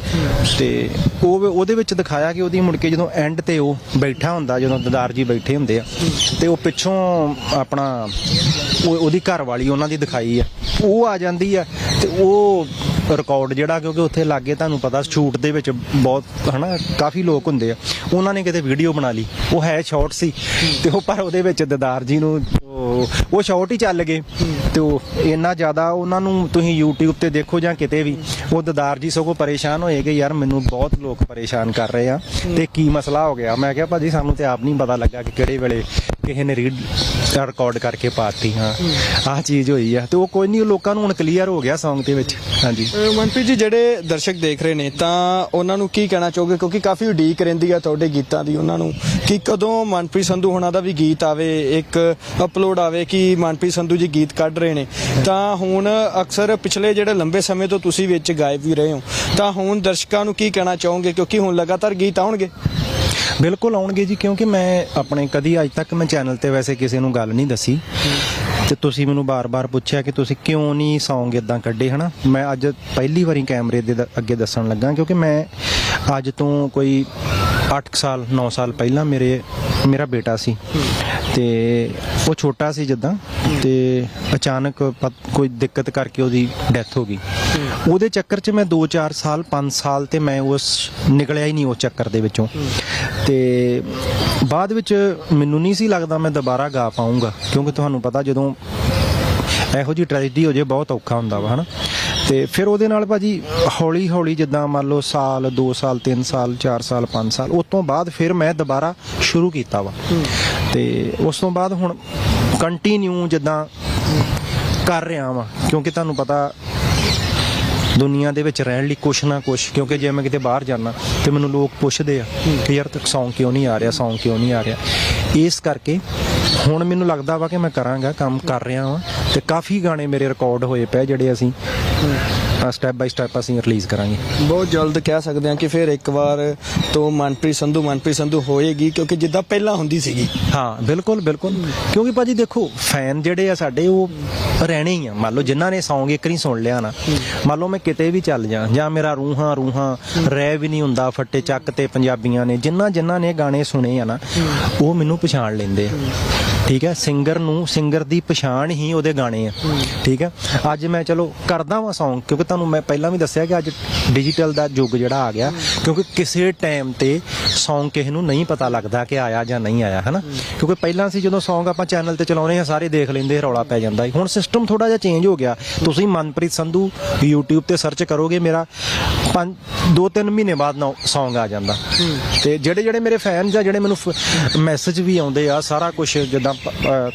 A: ਤੇ ਉਹ ਉਹਦੇ ਵਿੱਚ ਦਿਖਾਇਆ ਕਿ ਉਹਦੀ ਮੁੜ ਕੇ ਜਦੋਂ ਐਂਡ ਤੇ ਉਹ ਬੈਠਾ ਹੁੰਦਾ ਜਦੋਂ ਦਦਾਰ ਜੀ ਬੈਠੇ ਹੁੰਦੇ ਆ ਤੇ ਉਹ ਪਿੱਛੋਂ ਆਪਣਾ ਉਹ- ਉਹਦੀ ਘਰ ਵਾਲੀ ਉਹਨਾਂ ਦੀ ਦਿਖਾਈ ਆ। ਉਹ ਆ ਜਾਂਦੀ ਆ ਤੇ ਉਹ ਰਿਕਾਰਡ ਜਿਹੜਾ ਕਿਉਂਕਿ ਉੱਥੇ ਲੱਗੇ ਤੁਹਾਨੂੰ ਪਤਾ ਸ਼ੂਟ ਦੇ ਵਿੱਚ ਬਹੁਤ ਹਨਾ, ਕਾਫੀ ਲੋਕ ਹੁੰਦੇ ਆ। ਉਹਨਾਂ ਨੇ ਕਿਤੇ ਵੀਡੀਓ ਬਣਾ ਲਈ। ਉਹ ਹੈ ਸ਼ਾਰਟ ਸੀ। ਤੇ ਉਹ ਪਰ ਉਹਦੇ ਵਿੱਚ ਦਦਾਰ ਜੀ ਨੂੰ ਉਹ- ਉਹ ਸ਼ਾਰਟ ਹੀ ਚੱਲ ਗਏ। ਤੇ ਉਹ ਇੰਨਾ ਜ਼ਿਆਦਾ ਉਹਨਾਂ ਨੂੰ ਤੁਸੀਂ YouTube ਤੇ ਦੇਖੋ ਜਾਂ ਕਿਤੇ ਵੀ, ਉਹ ਦਦਾਰ ਜੀ ਸਗੋਂ ਪਰੇਸ਼ਾਨ ਹੋਏ ਕਿ ਯਾਰ ਮੈਨੂੰ ਬਹੁਤ ਲੋਕ ਪਰੇਸ਼ਾਨ ਕਰ ਰਹੇ ਆ। ਤੇ ਕੀ ਮਸਲਾ ਹੋ ਗਿਆ? ਮੈਂ ਕਿਹਾ ਭਾਜੀ ਸਾਨੂੰ ਤੇ ਆਪ ਨਹੀਂ ਪਤਾ ਲੱਗਾ ਕਿ ਕਿਹੜੇ ਵੇਲੇ ਕਿਸੇ ਨੇ ਰੀਡ ਰਿਕਾਰਡ ਕਰਕੇ ਪਾਤੀ, ਹਾਂ। ਆਹ ਚੀਜ਼ ਹੋਈ ਆ। ਤੇ ਉਹ ਕੋਈ ਨਹੀਂ ਲੋਕਾਂ ਨੂੰ ਹੁਣ ਕਲੀਅਰ ਹੋ ਗਿਆ Song ਦੇ ਵਿੱਚ। ਹਾਂਜੀ।
B: ਮਨਪ੍ਰੀਤ ਜੀ, ਜਿਹੜੇ ਦਰਸ਼ਕ ਦੇਖ ਰਹੇ ਨੇ, ਤਾਂ ਉਹਨਾਂ ਨੂੰ ਕੀ ਕਹਿਣਾ ਚਾਹੋਗੇ? ਕਿਉਂਕਿ ਕਾਫੀ ਉਡੀਕ ਰਹਿੰਦੀ ਆ ਤੁਹਾਡੇ ਗੀਤਾਂ ਦੀ, ਉਹਨਾਂ ਨੂੰ। ਕਿ ਕਦੋਂ ਮਨਪ੍ਰੀਤ ਸੰਧੂ ਹੋਣਾ ਦਾ ਵੀ ਗੀਤ ਆਵੇ, ਇੱਕ ਅਪਲੋਡ ਆਵੇ ਕਿ ਮਨਪ੍ਰੀਤ ਸੰਧੂ ਜੀ ਗੀਤ ਕੱਢ ਰਹੇ ਨੇ। ਤਾਂ ਹੁਣ ਅਕਸਰ ਪਿਛਲੇ ਜਿਹੜੇ ਲੰਬੇ ਸਮੇਂ ਤੋਂ ਤੁਸੀਂ ਵਿੱਚ ਗਾਇਬ ਵੀ ਰਹੇ ਹੋ, ਤਾਂ ਹੁਣ ਦਰਸ਼ਕਾਂ ਨੂੰ ਕੀ ਕਹਿਣਾ ਚਾਹੋਗੇ? ਕਿਉਂਕਿ ਹੁਣ ਲਗਾਤਾਰ ਗੀਤ ਆਉਣਗੇ।
A: ਬਿਲਕੁਲ ਆਉਣਗੇ ਜੀ, ਕਿਉਂਕਿ ਮੈਂ ਆਪਣੇ ਕਦੀ ਅੱਜ ਤੱਕ ਮੈਂ ਚੈਨਲ ਤੇ ਵੈਸੇ ਕਿਸੇ ਨੂੰ ਗੱਲ ਨਹੀਂ ਦੱਸੀ। ਤੇ ਤੁਸੀਂ ਮੈਨੂੰ ਬਾਰ-ਬਾਰ ਪੁੱਛਿਆ ਕਿ ਤੁਸੀਂ ਕਿਉਂ ਨਹੀਂ ਸੌਂਗ ਇਦਾਂ ਕੱਢੇ, ਹਨਾ? ਮੈਂ ਅੱਜ ਪਹਿਲੀ ਵਾਰੀ ਕੈਮਰੇ ਦੇ ਅੱਗੇ ਦੱਸਣ ਲੱਗਾ, ਕਿਉਂਕਿ ਮੈਂ ਅੱਜ ਤੋਂ ਕੋਈ 8 ਸਾਲ 9 ਸਾਲ ਪਹਿਲਾਂ ਮੇਰੇ, ਮੇਰਾ ਬੇਟਾ ਸੀ। ਤੇ ਉਹ ਛੋਟਾ ਸੀ ਜਿੱਦਾਂ ਤੇ ਅਚਾਨਕ ਕੋਈ ਦਿੱਕਤ ਕਰਕੇ ਉਹਦੀ ਡੈਥ ਹੋ ਗਈ। ਉਹਦੇ ਚੱਕਰ 'ਚ ਮੈਂ 2-4 ਸਾਲ 5 ਸਾਲ ਤੇ ਮੈਂ ਉਸ ਨਿਕਲਿਆ ਹੀ ਨਹੀਂ ਉਸ ਚੱਕਰ ਦੇ ਵਿੱਚੋਂ। ਤੇ ਬਾਅਦ ਵਿੱਚ ਮੈਨੂੰ ਨਹੀਂ ਸੀ ਲੱਗਦਾ ਮੈਂ ਦੁਬਾਰਾ ਗਾ ਪਾਉਂਗਾ ਕਿਉਂਕਿ ਤੁਹਾਨੂੰ ਪਤਾ ਜਦੋਂ ਇਹੋ ਜੀ ਟ੍ਰੈਜਡੀ ਹੋ ਜੇ ਬਹੁਤ ਔਖਾ ਹੁੰਦਾ ਵਾ, ਹਨਾ? ਤੇ ਫਿਰ ਉਹਦੇ ਨਾਲ ਭਾਜੀ ਹੌਲੀ ਹੌਲੀ ਜਿੱਦਾਂ ਮੰਨ ਲਓ ਸਾਲ 2 ਸਾਲ 3 ਸਾਲ 4 ਸਾਲ 5 ਸਾਲ, ਉਸ ਤੋਂ ਬਾਅਦ ਫਿਰ ਮੈਂ ਦੁਬਾਰਾ ਸ਼ੁਰੂ ਕੀਤਾ ਵਾ। ਤੇ ਉਸ ਤੋਂ ਬਾਅਦ ਹੁਣ ਕੰਟੀਨਿਊ ਜਿੱਦਾਂ ਕਰ ਰਿਹਾ ਵਾਂ, ਕਿਉਂਕਿ ਤੁਹਾਨੂੰ ਪਤਾ ਦੁਨੀਆ ਦੇ ਵਿੱਚ ਰਹਿਣ ਲਈ ਕੁਛ ਨਾ ਕੁਛ, ਕਿਉਂਕਿ ਜੇ ਮੈਂ ਕਿਤੇ ਬਾਹਰ ਜਾਣਾ ਤੇ ਮੈਨੂੰ ਲੋਕ ਪੁੱਛਦੇ ਆ ਕਿ ਯਾਰ ਤੱਕ ਸੌਂਗ ਕਿਉਂ ਨਹੀਂ ਆ ਰਿਹਾ ਸੌਂਗ ਕਿਉਂ ਨਹੀਂ ਆ ਰਿਹਾ। ਇਸ ਕਰਕੇ ਹੁਣ ਮੈਨੂੰ ਲੱਗਦਾ ਵਾ ਕਿ ਮੈਂ ਕਰਾਂਗਾ, ਕੰਮ ਕਰ ਰਿਹਾ ਵਾਂ ਤੇ ਕਾਫੀ ਗਾਣੇ ਮੇਰੇ ਰਿਕਾਰਡ ਹੋਏ ਪਏ ਜਿਹੜੇ ਅਸੀਂ ਸਟੈਪ ਬਾਈ ਸਟੈਪ ਅਸੀਂ ਰਿਲੀਜ਼ ਕਰਾਂਗੇ।
B: ਬਹੁਤ ਜਲਦ ਕਹਿ ਸਕਦੇ ਹਾਂ ਕਿ ਫਿਰ ਇੱਕ ਵਾਰ ਤੋਂ ਮਨਪ੍ਰੀਤ ਸੰਧੂ ਮਨਪ੍ਰੀਤ ਸੰਧੂ ਹੋਏਗੀ ਕਿਉਂਕਿ ਜਿੱਦਾਂ ਪਹਿਲਾਂ ਹੁੰਦੀ ਸੀਗੀ।
A: ਹਾਂ ਬਿਲਕੁਲ ਬਿਲਕੁਲ। ਕਿਉਂਕਿ ਭਾਜੀ ਦੇਖੋ ਫੈਨ ਜਿਹੜੇ ਆ ਸਾਡੇ ਉਹ ਰਹਿਣੇ ਹੀ ਆ। ਮੰਨ ਲਓ ਜਿਨ੍ਹਾਂ ਨੇ Song ਇੱਕ ਵਾਰੀ ਸੁਣ ਲਿਆ ਨਾ ਮੰਨ ਲਓ ਮੈਂ ਕਿਤੇ ਵੀ ਚੱਲ ਜਾ ਜਾਂ ਮੇਰਾ ਰੂਹਾਂ ਰੂਹਾਂ ਰਹਿ ਵੀ ਨਹੀਂ ਹੁੰਦਾ ਫੱਟੇ ਚੱਕ ਤੇ ਪੰਜਾਬੀਆਂ ਨੇ ਜਿਨ੍ਹਾਂ ਜਿਨ੍ਹਾਂ ਨੇ ਗਾਣੇ ਸੁਣੇ ਆ ਨਾ ਉਹ ਮੈਨੂੰ ਪਛਾਣ ਲੈਂਦੇ ਆ। ਠੀਕ ਹੈ ਸਿੰਗਰ ਨੂੰ ਸਿੰਗਰ ਦੀ ਪਛਾਣ ਹੀ ਉਹਦੇ ਗਾਣੇ ਆ। ਠੀਕ ਹੈ ਅੱਜ ਮੈਂ ਚਲੋ ਕਰਦਾ ਵਾਂ Song ਕਿਉਂਕਿ ਤੁਹਾਨੂੰ ਮੈਂ ਪਹਿਲਾਂ ਵੀ ਦੱਸਿਆ ਕਿ ਅੱਜ ਡਿਜੀਟਲ ਦਾ ਯੁੱਗ ਜਿਹੜਾ ਆ ਗਿਆ, ਕਿਉਂਕਿ ਕਿਸੇ ਟਾਈਮ ਤੇ Song ਕਿਸੇ ਨੂੰ ਨਹੀਂ ਪਤਾ ਲੱਗਦਾ ਕਿ ਆਇਆ ਜਾਂ ਨਹੀਂ ਆਇਆ, ਹਨਾ? ਕਿਉਂਕਿ ਪਹਿਲਾਂ ਸੀ ਜਦੋਂ Song ਆਪਾਂ ਚੈਨਲ ਤੇ ਚਲਾਉਨੇ ਆ ਸਾਰੇ ਦੇਖ ਲੈਂਦੇ, ਰੌਲਾ ਪੈ ਜਾਂਦਾ ਸੀ। ਹੁਣ ਸਿਸਟਮ ਥੋੜਾ ਜਿਹਾ ਚੇਂਜ ਹੋ ਗਿਆ। ਤੁਸੀਂ ਮਨਪ੍ਰੀਤ ਸੰਧੂ YouTube ਤੇ ਸਰਚ ਕਰੋਗੇ ਮੇਰਾ 5 2-3 ਮਹੀਨੇ ਬਾਅਦ ਨਾ Song ਆ ਜਾਂਦਾ। ਤੇ ਜਿਹੜੇ ਜਿਹੜੇ ਮੇਰੇ ਫੈਨ ਜਾਂ ਜਿਹੜੇ ਮੈਨੂੰ ਮੈਸੇਜ ਵੀ ਆਉਂਦੇ ਆ, ਸਾਰਾ ਕੁਝ ਜਿੱਦਾਂ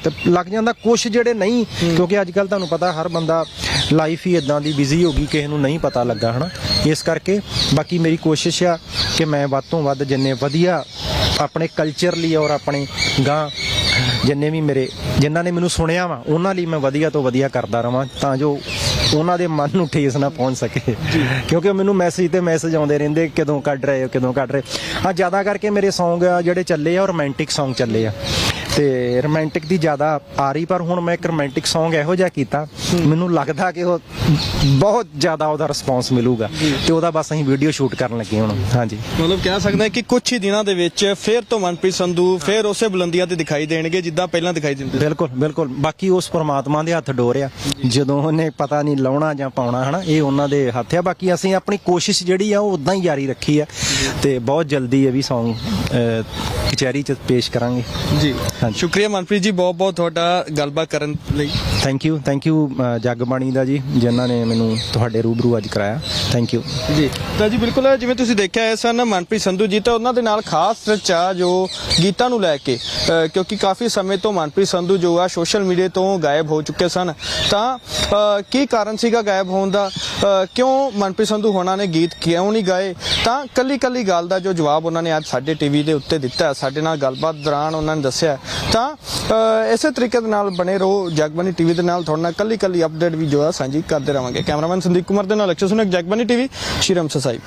A: ਤੇ ਲੱਗ ਜਾਂਦਾ ਕੁਝ ਜਿਹੜੇ ਨਹੀਂ, ਕਿਉਂਕਿ ਅੱਜ ਕੱਲ ਤੁਹਾਨੂੰ ਪਤਾ ਹਰ ਬੰਦਾ ਲਾਈਫ ਹੀ ਇਦਾਂ ਦੀ ਬਿਜ਼ੀ ਹੋ ਗਈ, ਕਿਸੇ ਨੂੰ ਨਹੀਂ ਪਤਾ ਲੱਗਾ, ਹਨਾ? ਇਸ ਕਰਕੇ ਬਾਕੀ ਮੇਰੀ ਕੋਸ਼ਿਸ਼ ਆ ਕਿ ਮੈਂ ਵੱਧ ਤੋਂ ਵੱਧ ਜਿੰਨੇ ਵਧੀਆ ਆਪਣੇ ਕਲਚਰ ਲਈ ਔਰ ਆਪਣੇ ਗਾਂ ਜਿੰਨੇ ਵੀ ਮੇਰੇ ਜਿਨ੍ਹਾਂ ਨੇ ਮੈਨੂੰ ਸੁਣਿਆ ਵਾ ਉਹਨਾਂ ਲਈ ਮੈਂ ਵਧੀਆ ਤੋਂ ਵਧੀਆ ਕਰਦਾ ਰਵਾਂ ਤਾਂ ਜੋ ਉਹਨਾਂ ਦੇ ਮਨ ਨੂੰ ਠੇਸ ਨਾ ਪਹੁੰਚ ਸਕੇ। ਕਿਉਂਕਿ ਮੈਨੂੰ ਮੈਸੇਜ ਤੇ ਮੈਸੇਜ ਆਉਂਦੇ ਰਹਿੰਦੇ ਕਦੋਂ ਕੱਢ ਰਹੇ ਹੋ ਕਦੋਂ ਕੱਢ ਰਹੇ? ਆ ਜ਼ਿਆਦਾ ਕਰਕੇ ਮੇਰੇ Song ਜਿਹੜੇ ਚੱਲੇ ਆ ਉਹ ਰੋਮਾਂਟਿਕ Song ਚੱਲੇ ਆ। ਤੇ ਰੋਮਾਂਟਿਕ ਦੀ ਜ਼ਿਆਦਾ ਆ ਰਹੀ ਪਰ ਹੁਣ ਮੈਂ ਇੱਕ ਰੋਮਾਂਟਿਕ Song ਇਹੋ ਜਿਹਾ ਕੀਤਾ। ਮੈਨੂੰ ਲੱਗਦਾ ਕਿ ਉਹ ਬਹੁਤ ਜ਼ਿਆਦਾ ਉਹਦਾ ਰਿਸਪੌਂਸ ਮਿਲੂਗਾ ਤੇ ਉਹਦਾ ਬਸ ਅਸੀਂ ਵੀਡੀਓ ਸ਼ੂਟ ਕਰਨ ਲੱਗੇ ਹੁਣ। ਹਾਂਜੀ।
B: ਮਤਲਬ ਕਹਿ ਸਕਦੇ ਹਾਂ ਕਿ ਕੁਝ ਹੀ ਦਿਨਾਂ ਦੇ ਵਿੱਚ ਫਿਰ ਤੋਂ ਮਨਪ੍ਰੀਤ ਸੰਧੂ ਫਿਰ ਉਸੇ ਬੁਲੰਦੀਆਂ ਤੇ ਦਿਖਾਈ ਦੇਣਗੇ ਜਿੱਦਾਂ ਪਹਿਲਾਂ ਦਿਖਾਈ ਦਿੰਦੇ
A: ਬਿਲਕੁਲ ਬਿਲਕੁਲ। ਬਾਕੀ ਉਸ ਪ੍ਰਮਾਤਮਾ ਦੇ ਹੱਥ ਡੋਰ ਆ ਜਦੋਂ ਉਹਨੇ ਪਤਾ ਨਹੀਂ ਲਾਉਣਾ ਜਾਂ ਪਾਉਣਾ ਹਨਾ ਇਹ ਉਹਨਾਂ ਦੇ ਹੱਥ ਆ। ਬਾਕੀ ਅਸੀਂ ਆਪਣੀ ਕੋਸ਼ਿਸ਼ ਜਿਹੜੀ ਆ ਉਹ ਉਦਾਂ ਹੀ ਜਾਰੀ ਰੱਖੀ ਆ ਤੇ ਬਹੁਤ ਜਲਦੀ ਇਹ ਵੀ Song ਕਚਹਿਰੀ ਚ ਪੇਸ਼ ਕਰਾਂਗੇ।
B: ਜੀ।
A: ਹਾਂਜੀ।
B: ਸ਼ੁਕਰੀਆ ਮਨਪ੍ਰੀਤ ਜੀ ਬਹੁਤ ਬਹੁਤ ਤੁਹਾਡਾ ਗੱਲਬਾਤ ਕਰਨ ਲਈ।
A: Thank you thank you Jagbani ਦਾ ਜੀ ਜਿਨ੍ਹਾਂ ਨੇ ਮੈਨੂੰ ਤੁਹਾਡੇ ਰੂਬਰੂ ਅੱਜ ਕਰਾਇਆ। ਥੈਂਕ ਯੂ
B: ਜੀ। ਤਾਂ ਜੀ ਬਿਲਕੁਲ ਜਿਵੇਂ ਤੁਸੀਂ ਦੇਖਿਆ ਇਹ ਸਨ ਮਨਪ੍ਰੀਤ ਸੰਧੂ ਜੀ ਤਾਂ ਉਹਨਾਂ ਦੇ ਨਾਲ ਖਾਸ ਚਰਚਾ ਜੋ ਗੀਤਾਂ ਨੂੰ ਲੈ ਕੇ ਅ, ਕਿਉਂਕਿ ਕਾਫੀ ਸਮੇਂ ਤੋਂ ਮਨਪ੍ਰੀਤ ਸੰਧੂ ਜੋ ਆ ਸੋਸ਼ਲ ਮੀਡੀਆ ਤੋਂ ਗਾਇਬ ਹੋ ਚੁੱਕੇ ਸਨ। ਤਾਂ ਅ, ਕੀ ਕਾਰਨ ਸੀਗਾ ਗਾਇਬ ਹੋਣ ਦਾ? ਅ, ਕਿਉਂ ਮਨਪ੍ਰੀਤ ਸੰਧੂ ਹੋਣਾ ਨੇ ਗੀਤ ਕਿਉਂ ਨਹੀਂ ਗਾਏ? ਤਾਂ ਕੱਲੀ ਕੱਲੀ ਗੱਲ ਦਾ ਜੋ ਜਵਾਬ ਉਹਨਾਂ ਨੇ ਅੱਜ ਸਾਡੇ ਟੀਵੀ ਦੇ ਉੱਤੇ ਦਿੱਤਾ ਹੈ, ਸਾਡੇ ਨਾਲ ਗੱਲਬਾਤ ਦੌਰਾਨ ਉਹਨਾਂ ਨੇ ਦੱਸਿਆ ਤਾਂ ਅ, ਇਸੇ ਤਰੀਕੇ ਦੇ ਨਾਲ ਬਣੇ ਰਹੋ ਜਗਬਾਨੀ ਟੀਵੀ ਦੇ ਨਾਲ। ਤੁਹਾਡੇ ਨਾਲ ਕੱਲੀ ਕੱਲੀ ਅਪਡੇਟ ਵੀ ਜੋ ਆ ਸਾਂਝੀ ਕਰਦੇ ਰਵਾਂਗੇ। ਕੈਮਰਾਮੈਨ ਸੰਦੀਪ ਕੁਮਾਰ ਦੇ ਨਾਲ ਅਕਸ਼ਰ ਸੁਨੇਕ ਜਗਬਾਨੀ ਟੀਵੀ ਸ਼੍ਰੀ ਰਾਮ ਸਾਹਿਬ